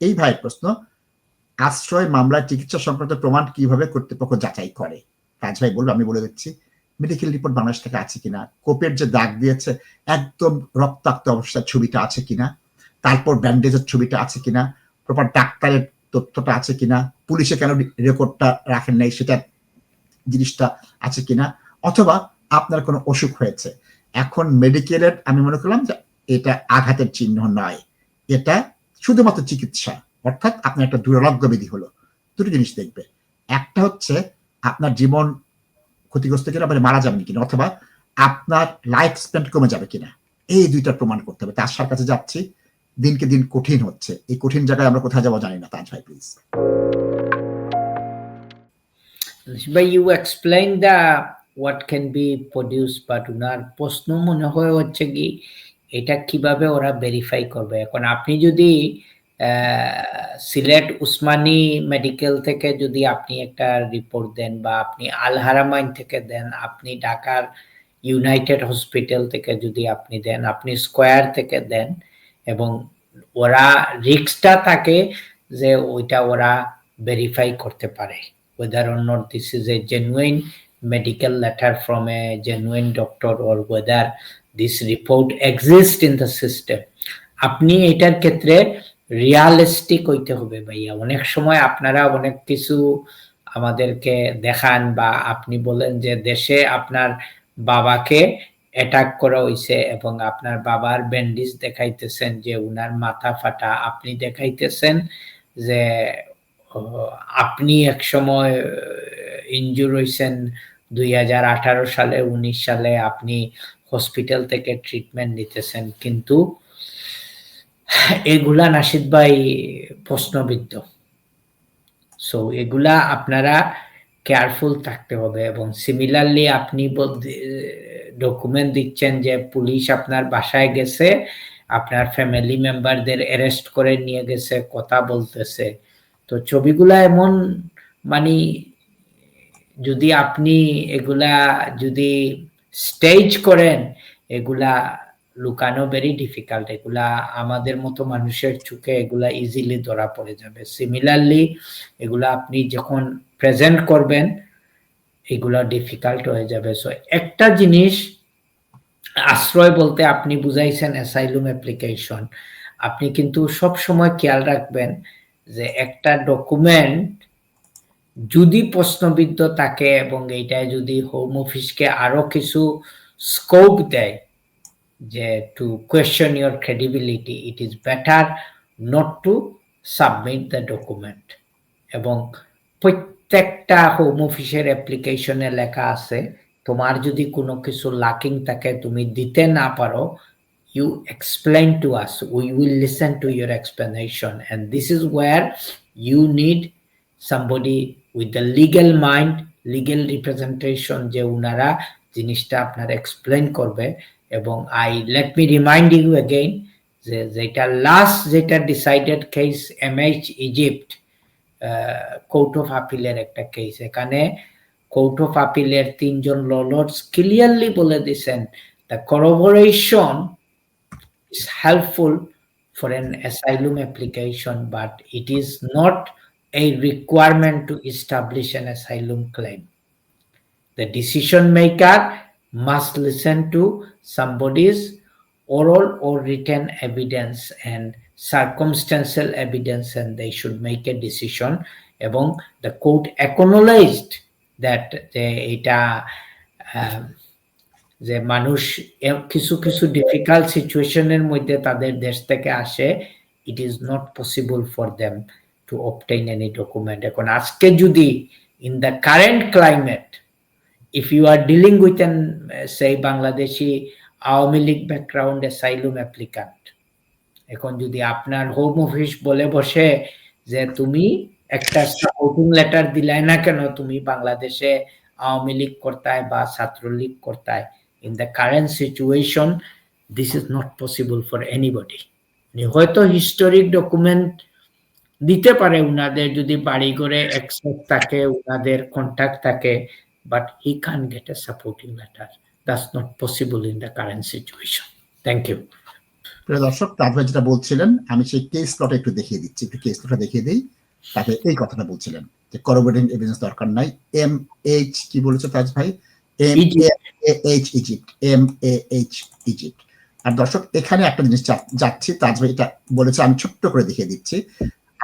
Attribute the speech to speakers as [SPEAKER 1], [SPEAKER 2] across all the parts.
[SPEAKER 1] এই ভাইয়ের প্রশ্ন, আশ্রয় মামলায় চিকিৎসা সংক্রান্ত প্রমাণ কীভাবে কর্তৃপক্ষ যাচাই করে? রাজ ভাই বলব, আমি বলে দিচ্ছি মেডিকেল রিপোর্ট বাংলাদেশ থেকে আছে কিনা? কোপের যে দাগ দিয়েছে, একদম রক্তাক্ত অবস্থার ছবিটা আছে কিনা? তারপর ব্যান্ডেজের ছবিটা আছে কিনা? প্রপার ডাক্তারের তথ্যটা আছে কিনা? পুলিশে কেন রেকর্ডটা রাখেন নাই? সেটা জিনিসটা আছে কিনা? অথবা আপনার কোনো অসুখ হয়েছে? এখন মেডিকেলের আমি মনে করলাম যে এটা আঘাতের চিহ্ন নয়। এটা শুধুমাত্র চিকিৎসা, অর্থাৎ আপনার একটা দুরারোগ্য বিধি হলো। দুটো জিনিস দেখবে। একটা হচ্ছে আপনার জীবন ক্ষতিগ্রস্ত কিনা মানে মারা যাবেন কিনা, অথবা আপনার লাইফ স্পেন্ড কমে যাবে কিনা। এই দুইটা প্রমাণ করতে হবে। তার কাছে যাচ্ছি। দিনকে দিন কঠিন হচ্ছে। এই কঠিন জায়গায় আমরা কোথায় যাব জানি না, তাজ ভাই প্লিজ
[SPEAKER 2] বি প্রডিউস বাট উনার প্রশ্ন মনে হয় হচ্ছে কি এটা কীভাবে ওরা ভেরিফাই করবে? এখন আপনি যদি সিলেট উসমানী মেডিকেল থেকে যদি আপনি একটা রিপোর্ট দেন বা আপনি আলহারামাইন থেকে দেন, আপনি ঢাকার ইউনাইটেড হসপিটাল থেকে যদি আপনি দেন, আপনি স্কোয়ার থেকে দেন এবং ওরা রিক্সটা থাকে যে ওইটা ওরা ভেরিফাই করতে পারে। Whether or not this is a genuine medical letter from a genuine doctor or whether this report exists in the system. আপনি এটার ক্ষেত্রে রিয়ালিস্টিক হইতে হবে ভাইয়া। অনেক সময় আপনারা অনেক কিছু আমাদেরকে দেখান বা আপনি বলেন যে দেশে আপনার বাবাকে অ্যাটাক করা হয়েছে এবং আপনার বাবার ব্যান্ডিজ দেখাইতেছেন যে উনার মাথা ফাটা। আপনি দেখাইতেছেন যে আপনি এক সময় ইনজুর হয়েছেন দুই হাজার আঠারো সালে, উনিশ সালে। আপনি হসপিটাল থেকে ট্রিটমেন্ট নিতেছেন, কিন্তু এগুলা নাসিদ ভাই প্রশ্নবিদ্ধ। সো এগুলা আপনারা কেয়ারফুল থাকতে হবে এবং সিমিলারলি আপনি ডকুমেন্ট দিচ্ছেন যে পুলিশ আপনার বাসায় গেছে, আপনার ফ্যামিলি মেম্বারদের অ্যারেস্ট করে নিয়ে গেছে, কথা বলতেছে। তো ছবিগুলা এমন মানে যদি আপনি এগুলা যদি স্টেজ করেন, এগুলা লুকানো ভেরি ডিফিকাল্ট এগুলা আমাদের মতো মানুষের চোখে এগুলা ইজিলি ধরা পড়ে যাবে। সিমিলারলি এগুলা আপনি যখন প্রেজেন্ট করবেন, এগুলা ডিফিকাল্ট হয়ে যাবে। সো একটা জিনিস আশ্রয় বলতে আপনি বুঝাইছেন অ্যাসাইলুম অ্যাপ্লিকেশন আপনি কিন্তু সব সময় খেয়াল রাখবেন যে একটা ডকুমেন্ট যদি প্রশ্নবিদ্ধ থাকে এবং এইটায় যদি হোম অফিসকে আরও কিছু স্কোপ দেয়, যে to question your credibility it is better not to submit the document এবং প্রত্যেকটা হোম অফিসের অ্যাপ্লিকেশনে লেখা আছে, তোমার যদি কোনো কিছু লাকিং থাকে, তুমি দিতে না পারো you explain to us we will listen to your explanation and this is where you need somebody with the legal mind legal representation যে উনারা জিনিসটা আপনার এক্সপ্লেন করবে এবং I let me remind you again যে যেটা লাস্ট যেটা decided case MH Egypt court of আপিলের একটা কেস এখানে কোর্ট অফ আপিলের তিনজন লর্ডস ক্লিয়ারলি বলে দিছেন the corroboration is helpful for an asylum application, but it is not a requirement to establish an asylum claim. The decision maker must listen to somebody's oral or written evidence and circumstantial evidence, and they should make a decision. এবং the court acknowledged that এটা যে মানুষ কিছু কিছু difficult সিচুয়েশনের মধ্যে তাদের দেশ থেকে আসে it is not possible for them to obtain any document এখন আজকে যদি in the current climate if you are dealing with an সেই Bangladeshi Awami League background asylum applicant এখন যদি আপনার হোম অফিস বলে বসে যে তুমি একটা সাপোর্টিং লেটার দিলাই না কেন, তুমি বাংলাদেশে আওয়ামী লীগ করতায় বা ছাত্রলীগ করতায়, in the current situation, this is not possible for anybody. হয়তো হিস্টোরিক ডকুমেন্ট দিতে পারে উনাদের যদি বাড়ি করে অ্যাক্সেস থাকে, উনাদের কন্ট্যাক্ট থাকে but he can get a supporting letter that's not possible in the current situation thank you
[SPEAKER 1] প্রিয় দর্শক ভাই যেটা বলছিলেন, আমি সেই কেস প্লটে একটু দেখিয়ে দিচ্ছি, একটু কেস প্লটটা দেখিয়ে দিই। তাকে এই কথাটা বলছিলেন, যে করোবোরেটিং এভিডেন্স দরকার নাই। এম এইচ কি বলেছে তাজ ভাই? M. H Egypt M A H Egypt আর দর্শক, এখানে একটা জিনিস যাচ্ছি, তাজ ভাই এটা বলেছে, আমি ছোট্ট করে দেখিয়ে দিচ্ছি।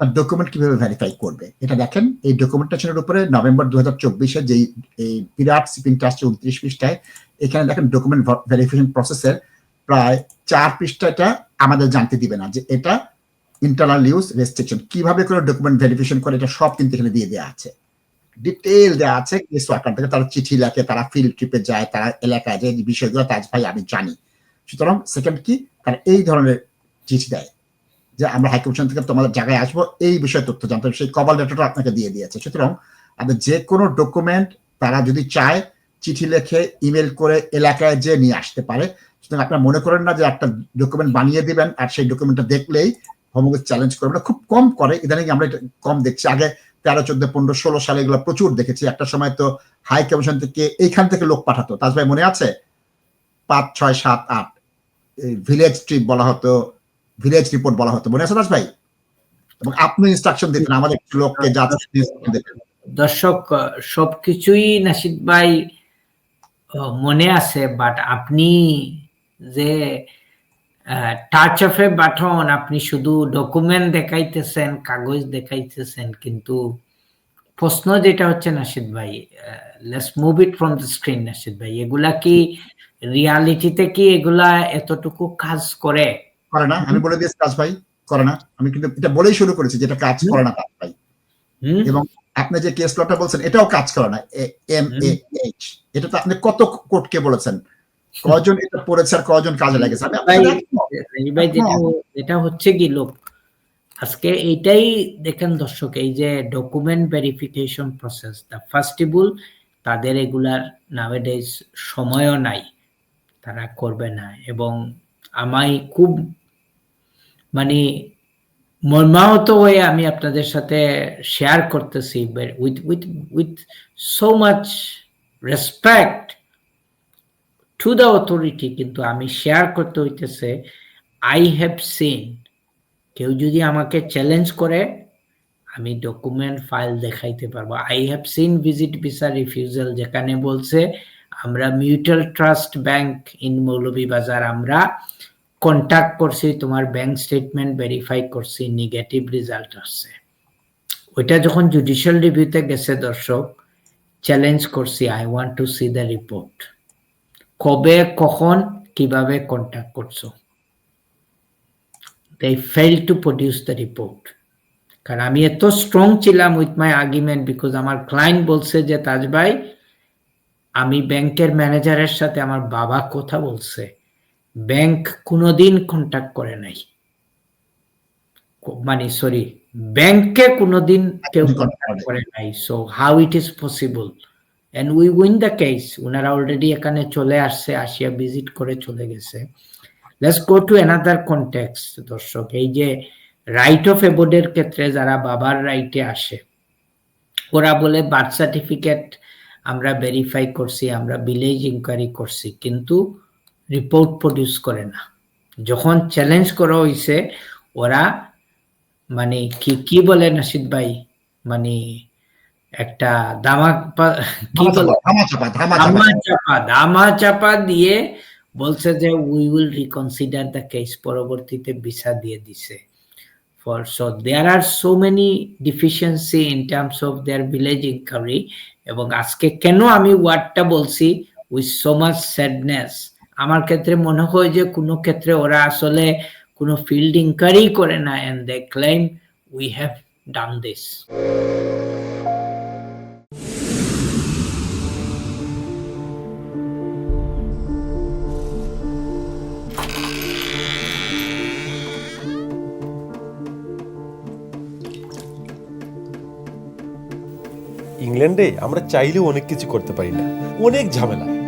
[SPEAKER 1] আপনার ডকুমেন্ট কীভাবে ভেরিফাই করবে? এটা দেখেন, এই ডকুমেন্টেশনের উপরে নভেম্বর দু হাজার চব্বিশে যেই, এই বিরাট সিপিংটা আসছে উনত্রিশ পৃষ্ঠায়, এখানে দেখেন ডকুমেন্ট ভেরিফিকেশন প্রসেসের প্রায় চার পৃষ্ঠাটা আমাদের জানতে দিবে না যে এটা ইন্টারনাল ইউজ রেস্ট্রিকশন কীভাবে করে ডকুমেন্ট ভেরিফিকেশন করে, এটা সব কিন্তু এখানে দিয়ে দেওয়া আছে। ডিটেল দেওয়া আছে কেস ওয়ার্কার থেকে তারা চিঠি লেখে, তারা ফিল্ড ট্রিপে যায়, তারা এলাকায় এই বিষয়গুলো তাজ ভাই আমি জানি। সুতরাং সেকেন্ড কি, তারা এই ধরনের চিঠি দেয়। যে আমরা হাইকমিশন থেকে তোমাদের জায়গায় আসব, এই বিষয়ে তথ্য জানতে হবে। সেই কভার লেটারটা আপনাকে দিয়ে দিয়েছে। সুতরাং আপনার যে কোনো ডকুমেন্ট তারা যদি চায়, চিঠি লেখে ইমেল করে এলাকায় যে নিয়ে আসতে পারে, সুতরাং আপনারা মনে করেন না যে একটা ডকুমেন্ট বানিয়ে দিবেন আর সেই ডকুমেন্টটা দেখলেই হোমওয়ার্ক চ্যালেঞ্জ করবে না। খুব কম করে, ইদানিং আমরা কম দেখছি। আগে তেরো, চোদ্দ, পনেরো, ষোলো সালে এগুলো প্রচুর দেখেছি। একটা সময় তো হাই কমিশন থেকে এইখান থেকে লোক পাঠাতো। তাজ ভাই মনে আছে? পাঁচ, ছয়, সাত, আট। ভিলেজ ট্রিপ বলা হতো ভিলেজ রিপোর্ট বলা হতো। মনে আছে তাজ ভাই? এবং আপনি ইনস্ট্রাকশন দিতেন আমাদের লোককে
[SPEAKER 2] দর্শক সবকিছুই নাসিদ ভাই মনে আছে বাট আপনি যে টাচ অফ এ বাটন আপনি শুধু ডকুমেন্ট দেখাইতেছেন কাগজ দেখাইতেছেন কিন্তু প্রশ্ন যেটা হচ্ছে নাসিদ ভাই let's move it from the screen Nasid ভাই। এগুলা কি রিয়ালিটিতে কি এগুলা এতটুকু কাজ করে?
[SPEAKER 1] করে না। আমি বলে দিয়েছি কাজ ভাই করে না। আমি কিন্তু এটা বলেই শুরু করেছি যেটা কাজ করে না তাজ ভাই। এবং আপনি যে কেস লটা বলছেন এটাও কাজ করে না। M A H. এটা তো আপনি কত কোর্টকে বলেছেন? কজন এটা পড়েছে আর কজন কাজে লেগেছে?
[SPEAKER 2] যেটা হচ্ছে কি লোক আজকে এইটাই দেখেন দর্শক এই যে document verification process the first of all তাদের এগুলার নাওয়েডেজ সময়ও নাই। তারা করবে না। এবং আমায় খুব মানে মর্মাহত হয়ে আমি আপনাদের সাথে শেয়ার করতেছি with with with so much respect to the authority কিন্তু আমি শেয়ার করতে হইতেছে আই হ্যাভ সিন কেউ যদি আমাকে চ্যালেঞ্জ করে, আমি ডকুমেন্ট ফাইল দেখাইতে পারব। I have seen visit visa refusal যেখানে বলছে, আমরা mutual trust bank in Moulvibazar আমরা কন্ট্যাক্ট করছি, তোমার ব্যাংক স্টেটমেন্ট ভেরিফাই করছি নেগেটিভ রেজাল্ট আসছে। ওইটা যখন জুডিশিয়াল রিভিউতে গেছে দর্শক চ্যালেঞ্জ করছি I want to see the report কবে, কখন, কীভাবে কন্ট্যাক্ট করছ? They failed to produce the report কারণ আমি এত স্ট্রং ছিলাম উইথ মাই আর্গুমেন্ট বিকজ আমার ক্লায়েন্ট বলছে যে তাজ ভাই আমি ব্যাংকের ম্যানেজারের সাথে আমার বাবা কথা বলছে। ব্যাংক কোনোদিন কন্ট্যাক্ট করে নাই। মানে সরি ব্যাংকে কোনোদিন কেউ কন্ট্যাক্ট করে নাই। So how it is possible and we win the case ওনারা অলরেডি এখানে চলে আসছে আসিয়া ভিজিট করে চলে গেছে। Let's go to another context দর্শক। এই যে রাইট অফ এবোর্ডের ক্ষেত্রে যারা বাবার রাইটে আসে ওরা বলে বার্থ সার্টিফিকেট আমরা ভেরিফাই করছি আমরা ভিলেজ ইনকোয়ারি করছি। কিন্তু রিপোর্ট প্রডিউস করে না। যখন চ্যালেঞ্জ করা হয়েছে ওরা মানে কি কি বলে নাসিদ ভাই? মানে একটা দামাক পা- কি
[SPEAKER 1] চাপা ধামা
[SPEAKER 2] দিয়ে বলছে যে we will reconsider the case পরবর্তীতে ভিসা দিয়ে দিছে। For so there are so many deficiency in terms of their village enquiry এবং আজকে কেন আমি ওয়ার্ডটা বলছি? উইথ সো মাচ স্যাডনেস আমার ক্ষেত্রে মনে হয় যে কোনো ক্ষেত্রে ওরা আসলে কোনো ফিল্ড ইনকোয়ারি করে না and they claim we have done this
[SPEAKER 3] ইংল্যান্ডে আমরা চাইলেও অনেক কিছু করতে পারি না। অনেক ঝামেলা।